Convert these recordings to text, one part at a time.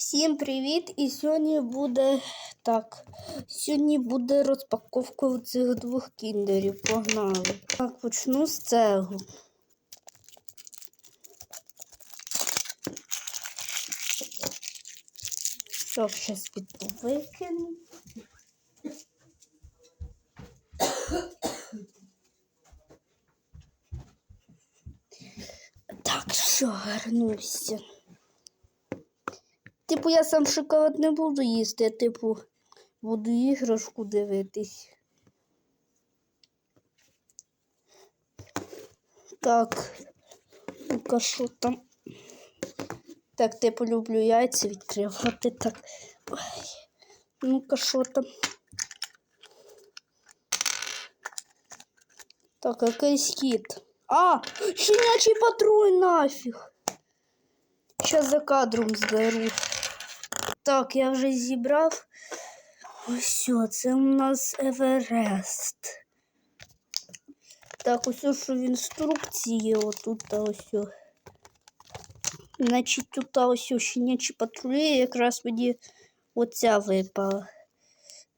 Всім привіт! І сьогодні буде так. Сьогодні буде розпаковка цих двох кіндерів. Погнали. Так, почну з цього. Все, зараз піду викину. Так, все, вернуся. Типу, я сам шоколад не буду їсти, я, типу, буду іграшку дивитись. Так, ну-ка, що там? Так, типу, люблю яйця відкривати. Так. Ну-ка, що там? Так, якийсь кіт. А, щенячий патруль нафіг. Щас за кадром зберу. Так, я вже зібрав. Ось це у нас Еверест. Так, ось що в інструкції отут та ось. Значить, тут ось щенячі патрулі, якраз мені оця випала.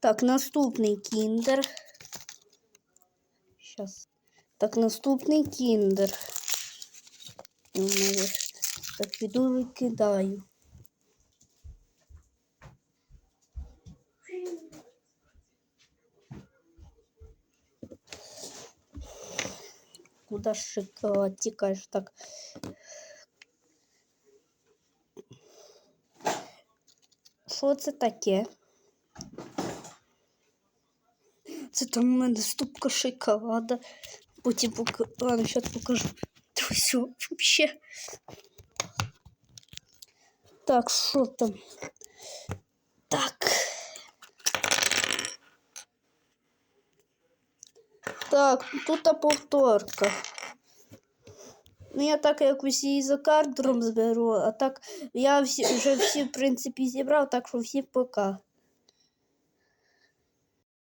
Так, наступний кіндер. Щас. Так, наступний кіндер. Так піду викидаю. Куда ж шоколад тікаєш так? Що це таке? Це там у мене ступка шоколада. Потім пока... Ладно, зараз покажу. Та все, вообще. Так, що там? Так, тут та повторка. Ну, я так якось її за кардром зберу, а так я всі, вже всі, в принципі, зібрав, так що всі пока.